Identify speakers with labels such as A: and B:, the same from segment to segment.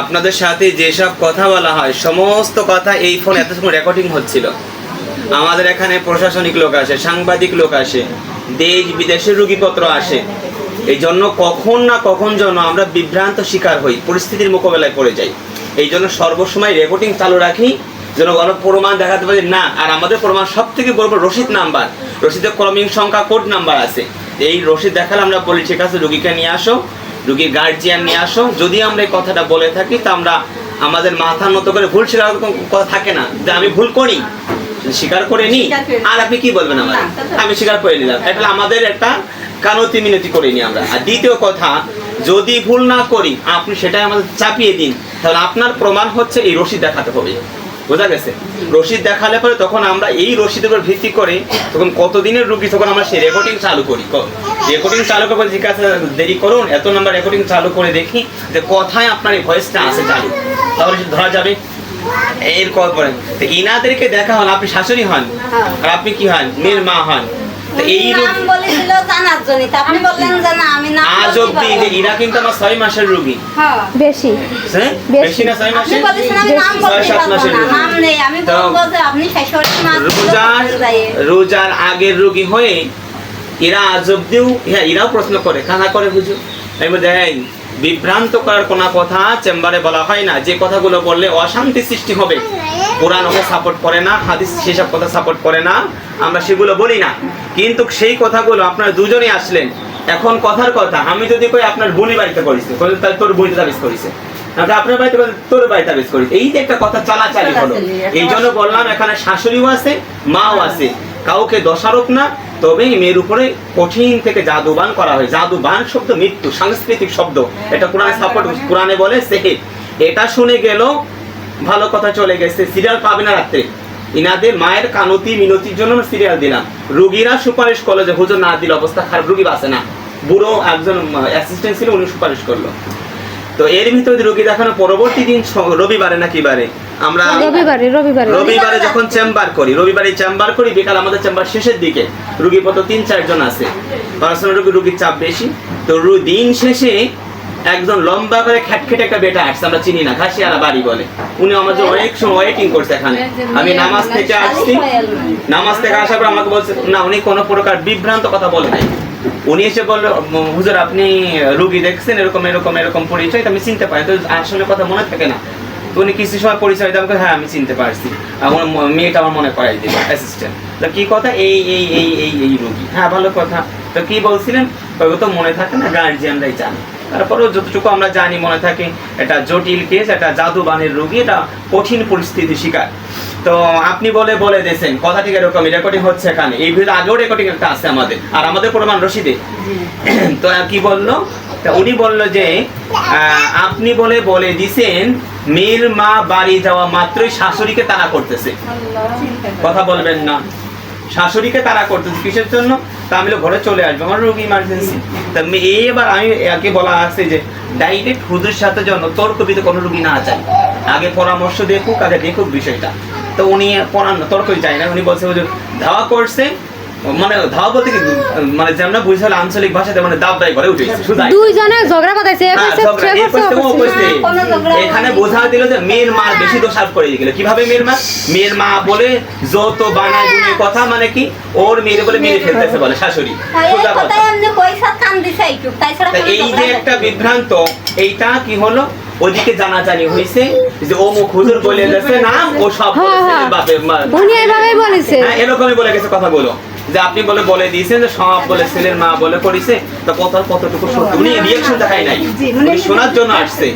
A: আপনাদের সাথে যেসব কথা বলা হয়, সমস্ত কথা এই ফোন এত সময় রেকর্ডিং হচ্ছিল। আমাদের এখানে প্রশাসনিক লোক আসে, সাংবাদিক লোক আসে, দেশ বিদেশের রুগীপত্র আসে। এই জন্য কখন না কখন যেন আমরা বিভ্রান্ত শিকার হই, পরিস্থিতির মোকাবেলায় পড়ে যাই। এই জন্য সর্বসময় রেকর্ডিং চালু রাখি, যেন কোনো প্রমাণ দেখাতে পারি, না, আর আমাদের প্রমাণ সব থেকে বড় বড় রসিদ নাম্বার রসিদের ক্রমিক সংখ্যা কোড নাম্বার আছে। এই রসিদ দেখালে আমরা বলি, ঠিক আছে, রুগীকে নিয়ে আসো। রুগীর গার্জিয়ান নিয়ে আসো। যদি আমরা এই কথাটা বলে থাকি তা আমরা আমাদের মাথার মতো করে ভুল স্বীকার কথা থাকে না। যে আমি ভুল করি স্বীকার করে নি। আর আপনি কি বলবেন আমার আমি স্বীকার করে নিলাম। এটা আমাদের একটা কানতি মিনতি করে নি আমরা। আর দ্বিতীয় কথা যদি ভুল না করি আপনি সেটাই আমাদের চাপিয়ে দিন। তাহলে আপনার প্রমাণ হচ্ছে এই রসিদ দেখাতে হবে। বোঝা গেছে। রসিদ দেখালে পরে তখন আমরা এই রশিদের উপর ভিত্তি করে তখন কতদিনের রুগী তখন আমরা সেই রেকর্ডিং চালু করি। রেকর্ডিং চালু করে ঠিক আছে দেরি করুন, এত নাম্বার রেকর্ডিং চালু করে দেখি যে কথায় আপনার এই ভয়েসটা আসে চালু। তাহলে ধরা যাবে। এর কল তো ইনাদেরকে দেখা হন আপনি শাশুড়ি হন। আর আপনি কি হন? মেয়ের মা হন। এই
B: নাম বলেছিল জানার জন্য আপনি বললেন যে আমি নাম
A: আজ
B: বলতে
A: যে ইরা কিন্তু আমার ছয় মাসের রুগী।
B: হ্যাঁ।
C: বেশি।
A: হ্যাঁ?
C: বেশি।
A: বেশি না ছয়
B: আপনি বলেছেন আমি নাম বলতে পারব না নাম নেই। আমি বলব যে আপনি শাশুড়ি মা
A: রোজার রোজার আগের রুগী হয়ে এরা আজ অব্দিও হ্যাঁ এরাও প্রশ্ন করে খানা করে বুঝো আমি বলি, দেখেন বিভ্রান্ত করার কোনো কথা চেম্বারে বলা হয় না। যে কথাগুলো বললে অশান্তি সৃষ্টি হবে। কোরআন ওকে সাপোর্ট করে না হাদিস সেসব কথা সাপোর্ট করে না আমরা সেগুলো বলি না। কিন্তু সেই কথাগুলো আপনারা দুজনেই আসলেন। এখন কথার কথা আমি যদি কই আপনার বোনের বাড়িতে করিস তাহলে তোর বইতে তাবিজ করিছে। আপনার বাড়িতে তোর বাড়িতে তাবিজ করিস এই যে একটা কথা চলাচালি হলো। এই জন্য বললাম এখানে শাশুড়িও আছে মাও আছে। কাউকে দোষারোপ না তবে মেয়ের উপরে কঠিন থেকে জাদুবান করা হয়। জাদুবান শব্দ মৃত্যু, সাংস্কৃতিক শব্দ। এটা কোরআনে সাপোর্ট কোরআনে বলে সেহেদ এটা শুনে গেল ভালো কথা চলে গেছে। সিরিয়াল পাবে না রাত্রে। ইনাদের মায়ের কানতি মিনতির জন্য সিরিয়াল দিলাম। রুগীরা সুপারিশ করল যে, হুজুর না দিলে অবস্থা খারাপ, রুগী বাঁচে না। বুড়ো একজন অ্যাসিস্ট্যান্ট ছিল, উনি সুপারিশ করল। তো এর ভিতরে রুগী দেখানো পরবর্তী দিন রবিবারে না কি বারে আমরা
C: রবিবারে রবিবারে।
A: রবিবারে যখন চেম্বার করি রবিবারে চেম্বার করি বিকাল আমাদের চেম্বার শেষের দিকে। রুগী কত তিন চারজন আছে। পার্সোনাল রুগী রুগীর চাপ বেশি। তো দিন শেষে একজন লম্বা করে খ্যাটখেটে একটা বেটা আসছে আমরা চিনি না ঘাসিয়ালা বাড়ি বলে। উনি আমার জন্য অনেক সময় ওয়েটিং করছে এখানে। আমি নামাজ থেকে আসছি। নামাজ থেকে আসার পর আমাকে বলছে না উনি কোনো প্রকার বিভ্রান্ত কথা বলে নাই। উনি এসে বলল হুজুর, আপনি রুগী দেখছেন, এরকম এরকম এরকম পরিচয় আমি চিনতে পারি। তো আসলে কথা মনে থাকে না। তো উনি কিছু সময় পরিচয় আমাকে হ্যাঁ আমি চিনতে পারছি। আমার মেয়েটা আমার মনে করাই দিল অ্যাসিস্ট্যান্ট তো কি কথা? এই এই এই এই এই রুগী। হ্যাঁ ভালো কথা। তো কি বলছিলেন? তো মনে থাকে না গার্জিয়ানরাই জানে। তারপরেও যতটুকু আমরা জানি, মনে থাকে, এটা জটিল কেস এটা জাদুবানের রোগী, এটা কঠিন পরিস্থিতি শিকার। তো আপনি বলে বলে দিয়েছেন কথা ঠিক এরকম রেকর্ডিং হচ্ছে এখানে। এই ভিডিও আগেও রেকর্ডিং একটা আছে আমাদের আর আমাদের প্রমাণ রশিদে। তো কি বলল? তা উনি বলল যে আপনি বলে বলে দিছেন মেয়ের মা বাড়ি যাওয়া মাত্রই শাশুড়িকে তাড়া করতেছে। কথা বলবেন না। শাশুড়িকে তারা করতেছে কিসের জন্য? তা আমি ঘরে চলে আসব আমার রোগী ইমার্জেন্সি তা এবার আমি একে বলা আছে যে ডাইরেক্ট হুজুর সাথে যেন তর্ক বিতে কোনো রুগী না চাই আগে পরামর্শ দেখুক আগে দেখুক বিষয়টা। তো উনি পড়ান তর্কই চাই না। উনি বলছে হুজুর ধাওয়া করছে মানে ধাওয়া বলতে কি মানে যেমন হলে আঞ্চলিক ভাষাতে মানে দাব দায় করে উঠেছে শুধাই
C: দুইজনে ঝগড়া এ
A: হ্যাঁ, ঝগড়া এখানে বোঝা দিল যে মেয়ের মার বেশি দোষারোপ করে গেল কীভাবে মেয়ের মা? মেয়ের মা বলে যত বানায় দুনির কথা মানে কি ওর মেয়ের বলে মেরে ফেলতেছে বলে শাশুড়ি।
B: হ্যাঁ, এই
A: যে একটা বিভ্রান্ত এইটা কি হলো? ওদিকে জানাজানি হয়েছে যে ও মুখ হুজুর বলে গেছে না ও সব
C: হ্যাঁ,
A: বলেছে
C: হ্যাঁ।
A: বাপের মা-
C: উনি এইভাবেই বলেছে।
A: হ্যাঁ এরকমই বলে গেছে কথাগুলো যে আপনি বলে বলে দিয়েছেন যে সব বলে ছেলের মা বলে করিছে তো কত কতটুকু সত্য? উনি রিয়েকশন দেখাই নাই। উনি শোনার জন্য আসছে।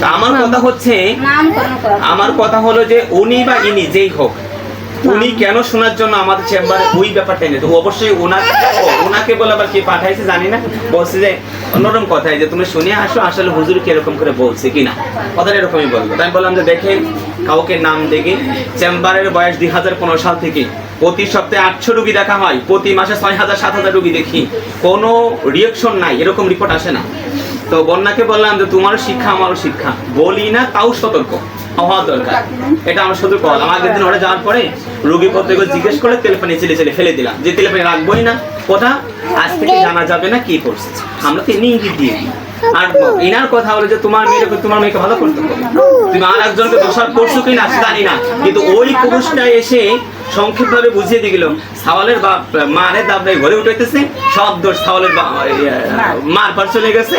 A: তা আমার কথা হচ্ছে
B: নাম
A: আমার কথা হলো যে উনি বা ইনি যেই হোক উনি কেন শোনার জন্য আমাদের চেম্বারে ওই ব্যাপারটা নেই তো অবশ্যই ওনাকে ও, ওনাকে বলে আবার কে পাঠাইছে জানি না। বলছে যে, অন্যরকম কথাই যে তুমি শুনে আসো, আসলে হুজুর কীরকম করে বলছে কিনা কথাটা এরকমই বলব তাই বললাম যে, দেখেন, কাউকে নাম দেখে চেম্বারের বয়স দুই হাজার পনেরো সাল থেকে প্রতি সপ্তাহে আটশো রুগী দেখা হয়, প্রতি মাসে ছয় হাজার, সাত হাজার রুগী দেখি। কোনো রিয়েকশন নাই, এরকম রিপোর্ট আসে না। তো বন্যাকে বললাম যে তোমারও শিক্ষা আমারও শিক্ষা। বলি না তাও সতর্ক। হওয়া দরকার। এটা আমার শুধু কল আমার একদিন ওরা যাওয়ার পরে রুগী পত্র জিজ্ঞেস করে তেল পানি ছেলে ছেলে ফেলে দিলাম। যে তেল পানি রাখবোই না। কোথা আজ থেকে জানা যাবে না কি করছে আমরা তো এমনি ইঙ্গিত দিয়ে দিই। আর ইনার কথা হলো যে তোমার মেয়েকে তোমার মেয়েকে ভালো করতে হবে। তুমি আর একজনকে দোষার করছ কিনা জানি না। কিন্তু ওই পুরুষটা এসে সংক্ষেপ ভাবে বুঝিয়ে দিয়ে গেল সাওয়ালের বাপ মারে দাবড়াই ঘরে উঠাইতেছে সব দোষ সাওয়ালের মার পার চলে গেছে।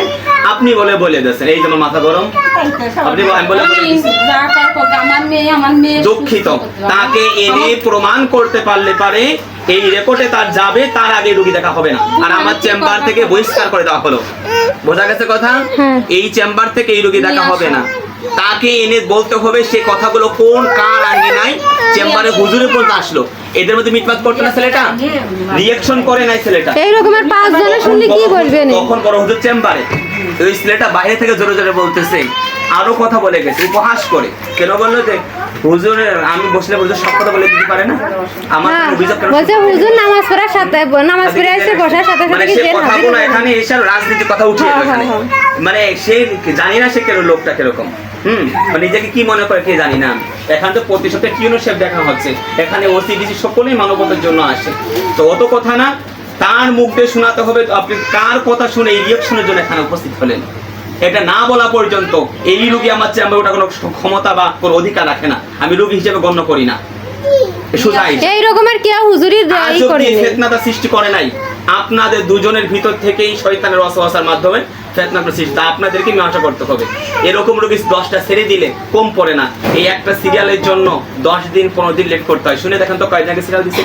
A: আপনি বলে বলে দিয়েছেন এই যেমন মাথা গরম। আপনি বলে দুঃখিত। তাকে এনে প্রমাণ করতে পারলে পারে এই রেকর্ডে তার যাবে তার আগে রুগী দেখা হবে না। আর আমার চেম্বার থেকে বহিষ্কার করে দেওয়া হলো। বোঝা গেছে কথা?
C: হ্যাঁ।
A: এই চেম্বার থেকে এই রুগী দেখা হবে না। তাকে এনে বলতে হবে সে কথাগুলো কোন কার আগে নাই। চেম্বারে হুজুরে পর্যন্ত আসলো। এদের মধ্যে মিটমাট করতে না ছেলেটা? রিয়াকশন করে নাই ছেলেটা।
C: এই রকমের পাঁচ জনে শুনলে কি বলবেন?
A: তখন বড় হুজুর চেম্বারে। ওই ছেলেটা বাইরে থেকে জোরে জোরে বলতেছে। আরও কথা বলে গেছে। উপহাস করে। কেন বলল যে হুজুরের আমি বসলে হুজুর সব কথা বলে দিতে পারে না? আমার
C: হ্যাঁ
A: অভিযোগ
C: বলছে হুজুর নামাজ পড়ার সাথে নামাজ পড়ে এসে বসার সাথে
A: মানে
C: সাথে কি জেল
A: এখানে এসে কথা
C: হ্যাঁ,
A: এখানে।
C: হ্যাঁ,
A: মানে সে জানি না সে কেন লোকটা কীরকম। হুম? মানে নিজেকে কি মনে করে কে জানি না এখানে তো প্রতি সপ্তাহে দেখা হচ্ছে। এখানে ওসিডিসি সকলেই মানবতার জন্য আসে তো অত কথা না তার মুখ দিয়ে শোনাতে হবে। আপনি কার কথা শুনে এই রিয়েকশনের জন্য এখানে উপস্থিত হলেন? এটা না বলা পর্যন্ত এই রুগী আমার চেম্বার ওটা কোনো ক্ষমতা বা কোনো অধিকার রাখে না। আমি রুগী হিসেবে গণ্য করি না।
C: এই। রকমের কেউ হুজুরি
A: আজ
C: ই
A: অব্দি
C: করে
A: এই ফেতনাটা সৃষ্টি করে নাই। আপনাদের দুজনের ভিতর থেকেই শয়তানের মাধ্যমে ফেতনাটা সৃষ্টি তা আপনাদেরকে মীমাংসা করতে হবে। এরকম রোগী দশটা ছেড়ে দিলে কম পড়ে না। এই একটা সিরিয়ালের জন্য দশ দিন পনেরো দিন লেট করতে হয়। শুনে দেখেন তো কয়েক সিরিয়াল দিচ্ছে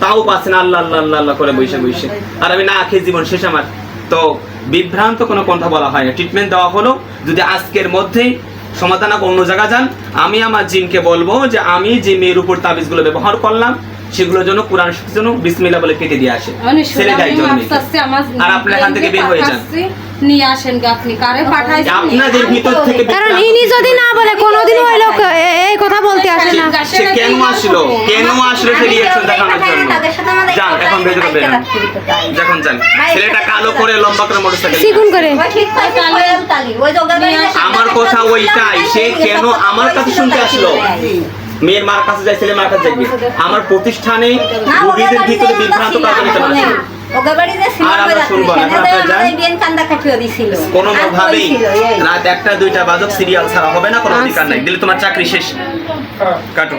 A: তাও পাচ্ছে না আল্লাহ আল্লাহ আল্লাহ আল্লাহ করে বসে বসে আর আমি না খেয়ে জীবন শেষ আমার। তো বিভ্রান্ত কোনো কথা বলা হয় না ট্রিটমেন্ট দেওয়া হলো। যদি আজকের মধ্যেই সমাধান অন্য জায়গা যান। আমি আমার জিমকে বলব যে আমি জিমের উপর তাবিজগুলো ব্যবহার করলাম। সেগুলোর জন্য কোরআন জন্য বিসমিল্লাহ বলে কেটে দিয়ে আসে। ছেড়ে দেয় আর আপনি এখান থেকে বের হয়ে যান।
D: নিয়ে আসেন আপনি কারে পাঠাইছেন?
A: আপনাদের ভিতর থেকে
C: কারণ ইনি যদি না বলে কোনোদিন ওই লোক এই কথা বলতে আসে না।
A: সে কেন আসলো? কেন আসলো সে রিয়াকশন দেখানোর জন্য? যান এখন বেরোন যখন যান। ছেলেটা কালো করে লম্বা করে মোটরসাইকেল
C: চিকুন করে।
A: আমার কথা ওইটাই। সে কেন আমার কাছে শুনতে আসলো? মেয়ের মার কাছে যায় ছেলে মার কাছে যাবে আমার প্রতিষ্ঠানে রোগীদের ভিতরে বিভ্রান্ত যান। কোনো ভাবেই রাত একটা দুইটা বাজক সিরিয়াল ছাড়া হবে না কোনো অধিকার নাই। দিলে তোমার চাকরি শেষ। কাটো।